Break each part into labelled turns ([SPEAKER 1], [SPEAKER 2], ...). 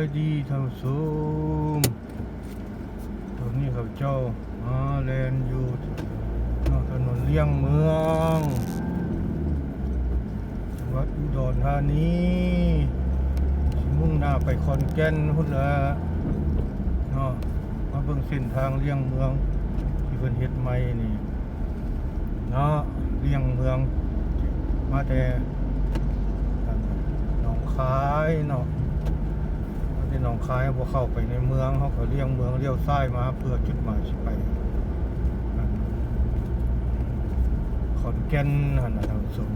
[SPEAKER 1] ายดีท่านผู้ชมตรงนี้ครับเจ้ามาแลนอยู่นอกถนนเลี่ยงเมืองจังหวัดอุดรธานีมุ่งหน้าไปคอนแก่นพุ่นละเนาะมาเบิ่งเส้นทางเลี่ยงเมือง ที่เพิ่นเฮ็ดใหม่นี่เนาะเลี่ยงเมือง มาแต่หนองคายเนาะ มาแต่หนองคายบ่เข้าไปในเมืองเขาก็เลี่ยงเมืองเลี้ยวซ้ายมาเพื่อจุดหมายไปขอนแก่นหันน่ะท่านผู้ชม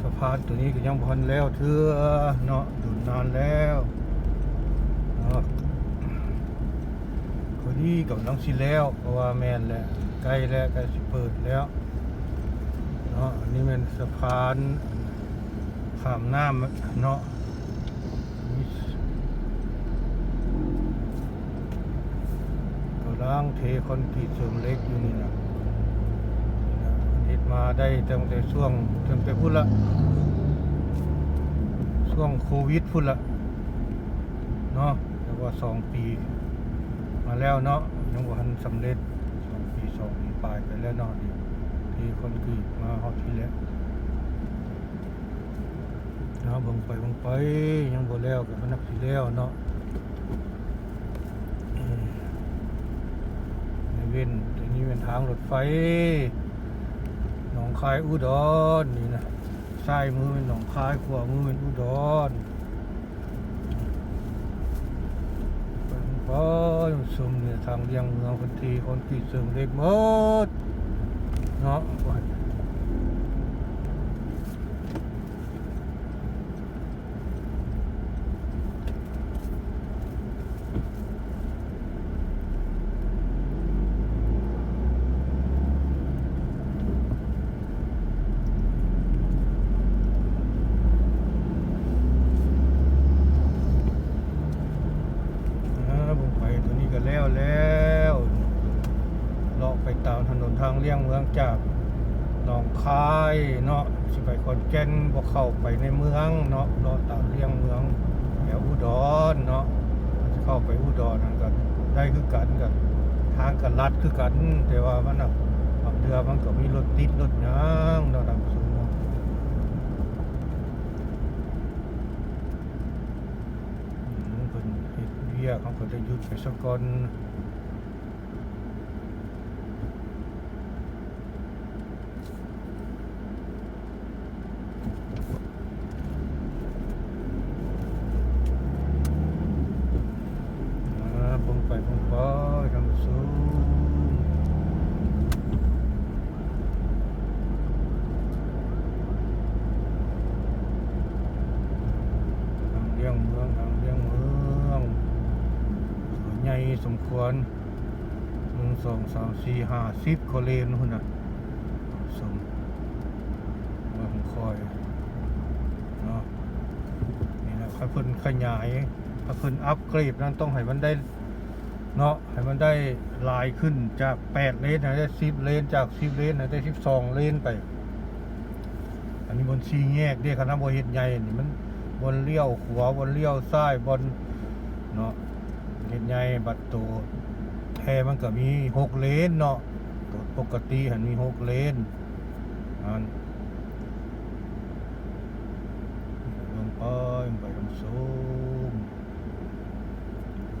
[SPEAKER 1] สะพานตัวนี้ก็ยังบ่ทันแล้วเทื่อเนาะดูนานแล้วเนาะพอดีกับน้องสิแล้วเพราะว่าแมนแหละใกล้แล้วใกล้สิเปิดแล้วเนาะอันนี้เป็นสะพานข้ามน้ำเนาะมี กำลังเทคอนกรีตเสริมเล็กอยู่นี่นะนี่นะเฮ็ดมาได้ตั้งแต่ช่วงตั้งแต่พุ่นละช่วงโควิดพุ่นละเนาะแต่ว่าสองปี มาแล้วเนาะยังบ่ทันสำเร็จสองปีสองปีปลายไปแล้วเนาะนี่ที่คนกรีดมาฮอดที่แล้วนะบิ่งไปบิ่งไปยังบ่แล้วกับมันนักสิแล้วเนาะเอ่อใน เว้นตัวนี้เป็นทางรถไฟหนองคายอุดรนี่นะซ้ายมือเป็นหนองคายขวามือเป็นอุดรไปเบิ่งไปสมเนี่ยทางเลียงเมืองคนทีคนกีดเสริมเล็กหมดเนาะว่าอ่าผมไปตัวนี้ก็แล้วแล้วเลาะไป ตามถนนทางเลี่ยงเมืองจากหนองคายเนาะสิไปขอนแก่นบ่เข้าไปในเมืองเนาะเลาะตามเลี่ยงเมืองแถวอุดรเนาะสิเข้าไปอุดรนั่นก็ได้คือกันกับทางกันลัดคือกัน แต่ว่ามันน่ะบางเดือมันก็มีรถติดรถยังเนาะทางสูงเนาะอืมเพิ่นเฮ็ดเวียกเขาก็จะหยุดไปซะก่อน อ่าผมไปผมไปทางสูงทางเลี่ยงเมืองทางเลี่ยงเมืองสวยให ญ่สมควรหนึ่งสองสามสี่ห้าสิบก็เลนหุ่นน่ะสมมาผมคอยเนาะนี่นะถ้าเพิ่นขยายถ้าเพิ่นอัพเกรดนั้นต้องให้มันได้เนาะให้มันได้ลายขึ้นจาก8เลนให้ได้10เลนจาก10เลนให้ได้12เลนไป อันนี้บนซีแยกเด้คณะบ่เฮ็ดใหญ่นี่มันบนเลี้ยวขวาบนเลี้ยวซ้ายบนเนาะ เฮ็ดใหญ่บัดโตแท้มันก็มี6เลนเนาะปกติหันมี6เลนอันลงไปไปลงสูง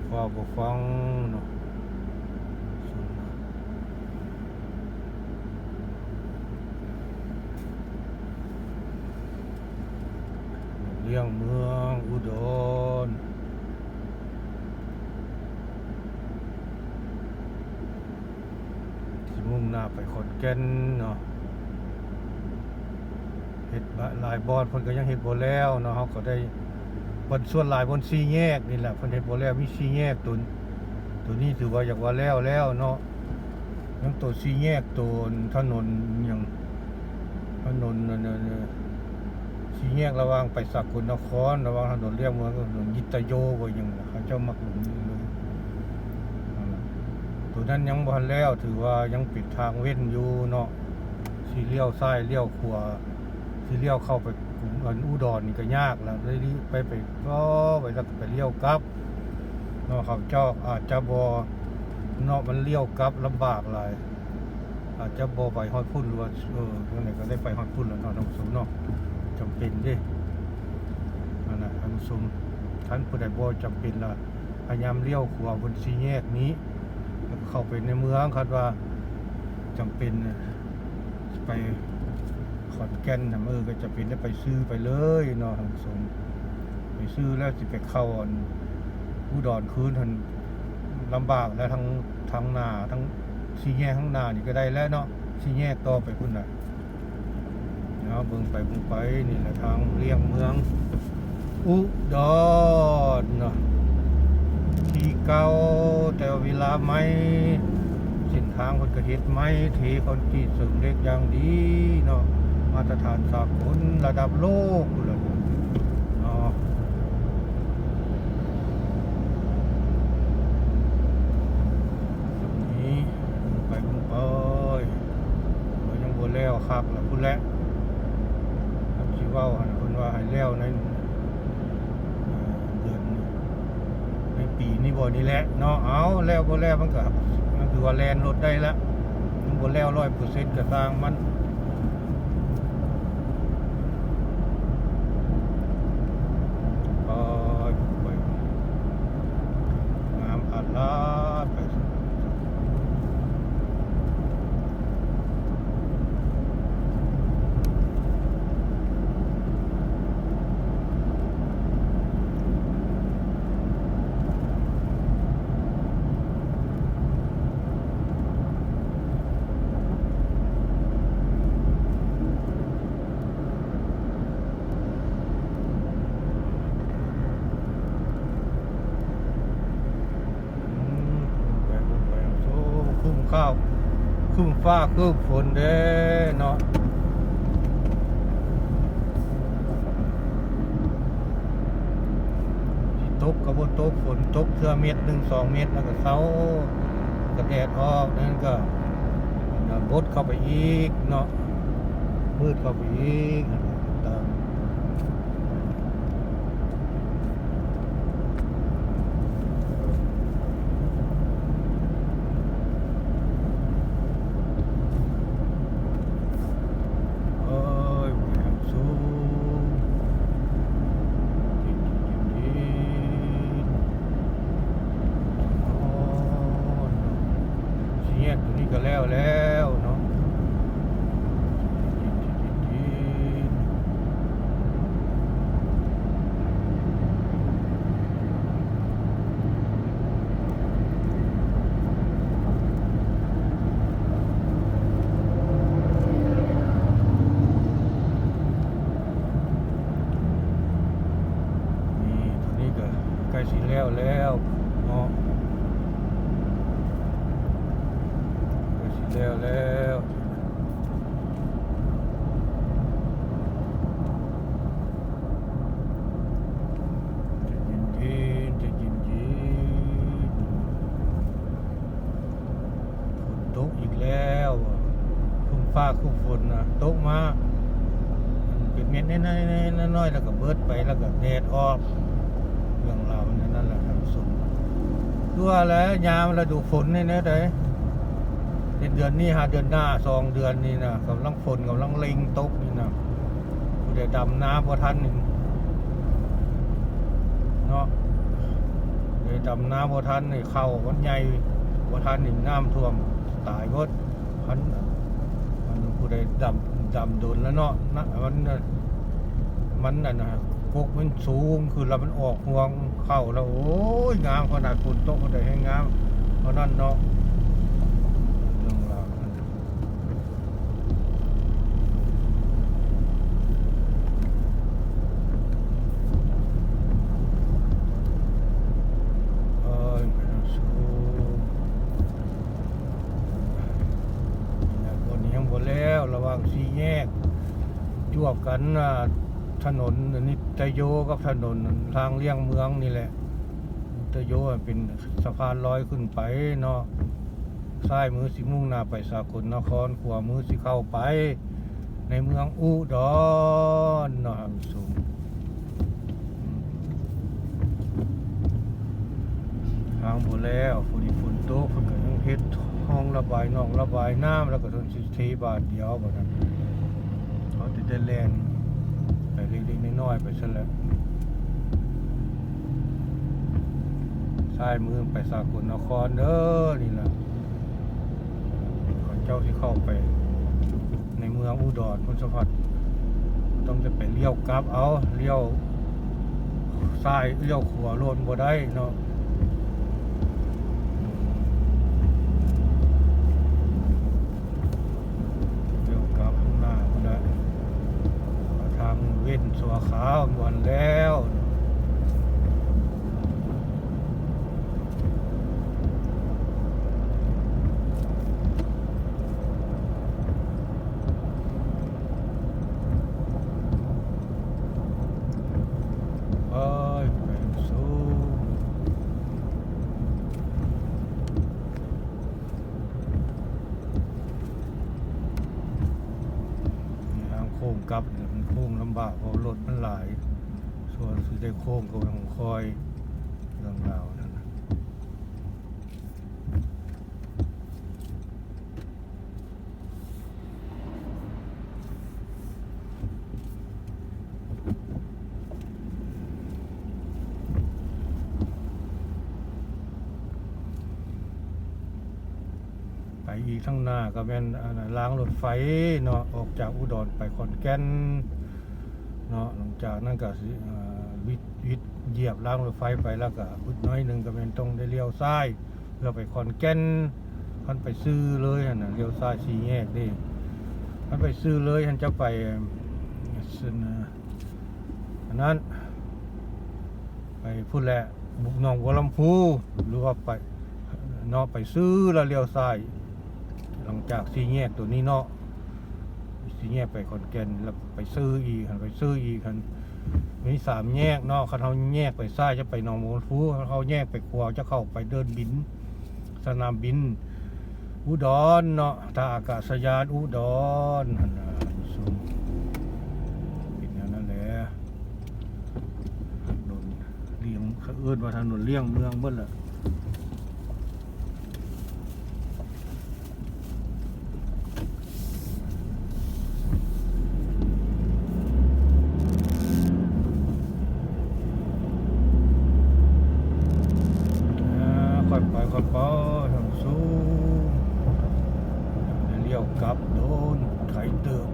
[SPEAKER 1] ฟ้าบ่ฟังเนาะเลี้ยงเมืองอุดรสิ มุ่งหน้าไปขอนแก่นเนาะเฮ็ดหลายบอนเพิ่นก็ยังเฮ็ดบ่แล้วเนาะเฮาก็ได้บนส่วนหลายบนซีแยกนี่แหละเพิ่นเฮ็ดบ่แล้วมีซีแยกตัวตัวนี้ถือว่าอยากว่าแล้วแล้วเนาะยังตัวซีแยกตัวถนนยังถนนนั่นน่ซีแยกระหว่างไปสกลนครระหว่างถนนเลียงเมืองถนนยิตโยบ่ยังเขาเจ้ามักหลงอยู่เลยนั่นล่ะ ตัวนั้นยังบ่ทันแล้วถือว่ายังปิดทางเว้นอยู่เนาะสิเลี้ยวซ้ายเลี้ยวขวาสิเลี้ยวเข้าไปกรุงอันอุดรนี่ก็ยากแล้วเลยรีบไปไปก็ไปแล้วไปเลี้ยวกลับเนาะเขาเจ้าอาจจะบ่เนาะมันเลี้ยวกลับลำบากหลายอาจจะบ่ไปฮอดพุ่นหรือว่าเออจังไดก็ได้ไปฮอดพุ่นแล้วเนาะน้องสมเนาะจำเป็นด้นั่นน่ะท่านผู้ชมท่านผู้ใดบ่จำเป็นละพยายามเลี้ยวขวาบนสี่แยกนี้ เข้าไปในเมืองคาดว่าจำเป็นไปขอนแก่นนะเออก็จะเป็นได้ไปซื้อไปเลยเนาะทานผู้ชมไปซื้อแล้วสิไปเข้าอันอุดรคืนทันลำบากแล้วทั้งทั้งหน้าทั้งสี่แยกข้างหน้านี่ก็ได้แล้วเนาะสี่แยกต่อไปพุ่นน่ะเนาะเบิ่งไปเบิ่งไปนี่แหละทางเลี่ยงเมืองอุดรเนาะ ที่เก่าแต่เวลาไหม่เส้นทางคนก็เฮ็ดไหม่เทคอนกรีตเสริมเล็กอย่างดีเนาะมาตรฐานสากลระดับโลกพุ่นล่ะเนาะนี้ไปพุ่งไปเรายังบนแล้วคักแล้วพุ่นแล้วครับชิเว่าหันคุณว่าให้แล้วในเอ่อเดือนใน ปีนี้บ่นี่แหละเนาะเอาแล้วบ่แล้วมันก็มันคือว่าแลนรถได้แล้วมันบ่แล้วร้อยเปอร์เซ็นต์ก็สร้างมันไปไปงามอัดลาดไป อืมไปบุญไปโซ่คุ้ม ข้าวคุ้มฟ้าคุ้มฝนเด้เนาะตกกับบนตกฝนตกเทือเม็ดหนึ่งสองเม็ดแล้วก็เสากระแดดออกนั่นก็บดเข้าไปอีกเนาะมืดเข้าไปอีกตาม เอ้ยแหวกสูงดินดินดินดินโอ้เนาะสี่แยกตัวนี้ก็แล้วแล้วเนาะดินดินดินดินนี่ตัวนี้ก็ใกล้สิแล้วแล้วเนาะใกล้สิแล้วแล้วจะยินยินจะยินยินฝนตกอีกแล้วคุ้ม ฟ้าคุ้มฝนนะตกมาเป็นเม็ดน้อยๆน้อยๆแล้วก็เบิดไปแล้วก็แดดออกเรื่องราวนนั่นแหละครับสุดตัวแล้วยามฤดูฝนนี่นะเด้เดือนเดือนนี้หาเดือนหน้าสองเดือนนี่นะกำลังฝนกำลังเล็งตกนี่นะผู้ใดดำน้ำพอทันหนี่งเนาะเดี๋ยวดำน้ำพอทันนี่เข้าวันใหญ่พอทันหนี่งน้ำท่วมตายหมดพัน ผู้ใดดำดำโดนแล้วเนาะนะมันน่ะมันน่ะนะพวกมันสูงคือเรามันออกห่วงเข้าแล้วโอ้ยงามขนาดฝนตกก็ได้ให้งามเพราะนั่นเนาะเรื่องราวมันเอ้ยไม่ต้องสู้ นี่นะวันนี้ยังบ่แล้วระหว่างสี่แยกจ วบกันถนนอันนี้ตะโยกับถนนทางเลี่ยงเมืองนี่แหละตะโยเป็นสะพานลอยขึ้นไปเนาะซ้ายมือสิมุ่งหน้าไปสากลนครขวามือสิเข้าไป ในเมืองอุดรเนาะท่านผู้ชมทางหมดแล้วฝนฝนตฝนก็ยังเฮ็ดห้องระบายหนองระบายน้ำแล้วก็ทนสิเทบาทเดียวบ่นั้น เขาจะได้แล่นไปเล็กๆน้อยๆไปซะแล้วซ้ายมือไปสากลนครเด้อนี่ล่ะขอเจ้าที่เข้าไป ในเมืองอุดรพุทธพัฒน์ต้องจะไปเลี้ยวกลับเอาเลี้ยวซ้ายเลี้ยวขวาโลนบ่ได้เนาะเลี้ยวกลับข้างหน้าบ่ได้ทางเว้ นสัวขาวมวนแล้ว ไปไปสู้นี่ทางโค้งกลับเนี่ยมันโค้งลำบากเพราะรถมันหลาย ส่วนสิได้โค้งก็เป็นของคอยเรื่องราวนั่นนะไปอีกข้งหน้าก็เป็นอันนั้นล้างรถไฟเนาะออกจากอุดรไปขอนแก่นเนาะหลังจากนั้นก็สิเอ่อวิทย์วิทย์ เหยียบรางรถไฟไปแล้วก็พุดน้อยหนึ่งก็เป็นตรงได้เลี้ยวซ้ายเพื่อไปขอนแก่นท่านไปซื้อเลยนะเลี้ยวซ้ายสี่แยกนี่ท่านไปซื้อเลยท่านจะไปซึ่งอันนั้นไปพูดแหละบุกหนองบัวลำพูหรือว่าไปเนาะไปซื้อแล้วเลี้ยวซ้าย หลังจากสี่แยกตัวนี้เนาะสี่แยกไปขอนแก่นแล้วไปซื้ออีกหันไปซื้ออีกหัน มีสามแยกเนาะเขาเขาแยกไปซ้ายจะไปหนองบัวลำพูเขาแยกไปขวาจะเข้าไปเดินบิน สนามบิน อุดรเนาะท่าอากาศยานอุดรหันนะเป็นอย่างนั้นแหละถนนเลี่ยงเขาเอื้นว่าถนนเลี่ยงเมืองเบิ้ลละ อ่าค่อยไปค่อยไปทางสูงเลี้ยวกลับโดนไถเติบ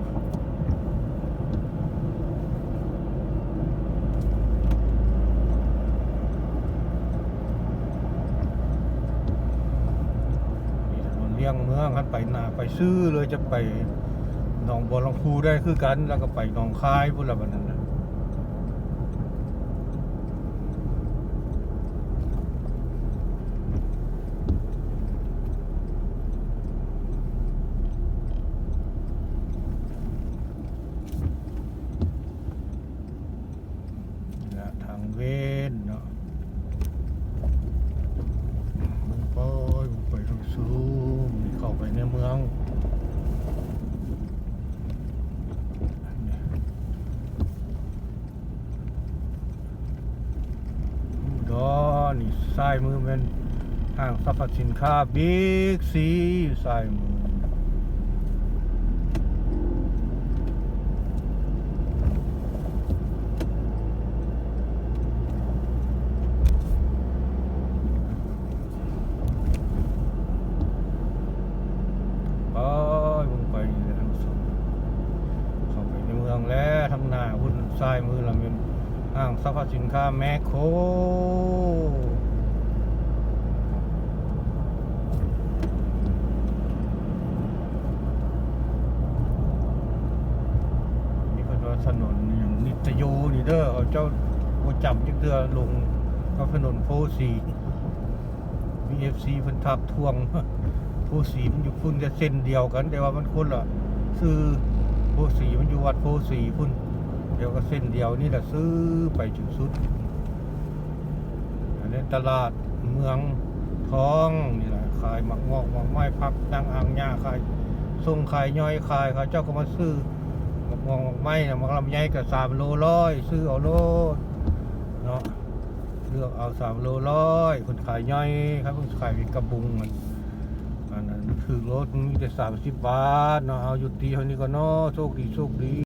[SPEAKER 1] นี่ถนนเลี่ยงเมืองคันไปหนาไปซื้อเลยจะไปหนองบัวลำพูได้คือกันแล้วก็ไปหนองคายพุ่นละบัดนั้นน่ะนี่ละทางเวนเนาะมึงไปมึงไปทางสูงนี่เข้าไปในเมืองนี่อุดร นี่ซ้ายมือเป็นห้างสรรพสินค้าบิ๊กซีซ้ายมือ ไปมึงไปเลยทั้งสองเข้าไปในเมืองแล้วทางหน้าหุ้นซ้ายมือเราเป็นห้างสรรพสินค้าแมคโครนี่ก็ว่าถนนอย่างนิตโยนี่เด้อเขาเจ้าโอจับจักเดือลงก็ถนนโพสีมีเอฟซีเพิ่นทักทวงผู้สีมันอยู่พุ่นจะเส้นเดียวกัน แต่ว่ามันคนละซื้อผู้สีมันอยู่วัดผู้สีพุ่น เดียวก็เส้นเดียวนี่แหละซื้อไปจุดสุดอันนี้ตลาดเมืองทองนี่แหละขายหมักงอกหมักไม้พักนางอ่างหญ้าขายส่งขายย่อยขายเขาเจ้าก็มาซื้อหมะม่วงไม้น่ะมะลำไยก็สามโลร้อยซื้อเอาโลเนาะเลือกเอาสามโลร้อยคนขายย่อยครับคนขายกระบุงมันอันนั้นคือรถมีแต่สามสิบบาทเนาะเอาอยู่ตีเท่านี้ก็เนาะโชคดีโชคดี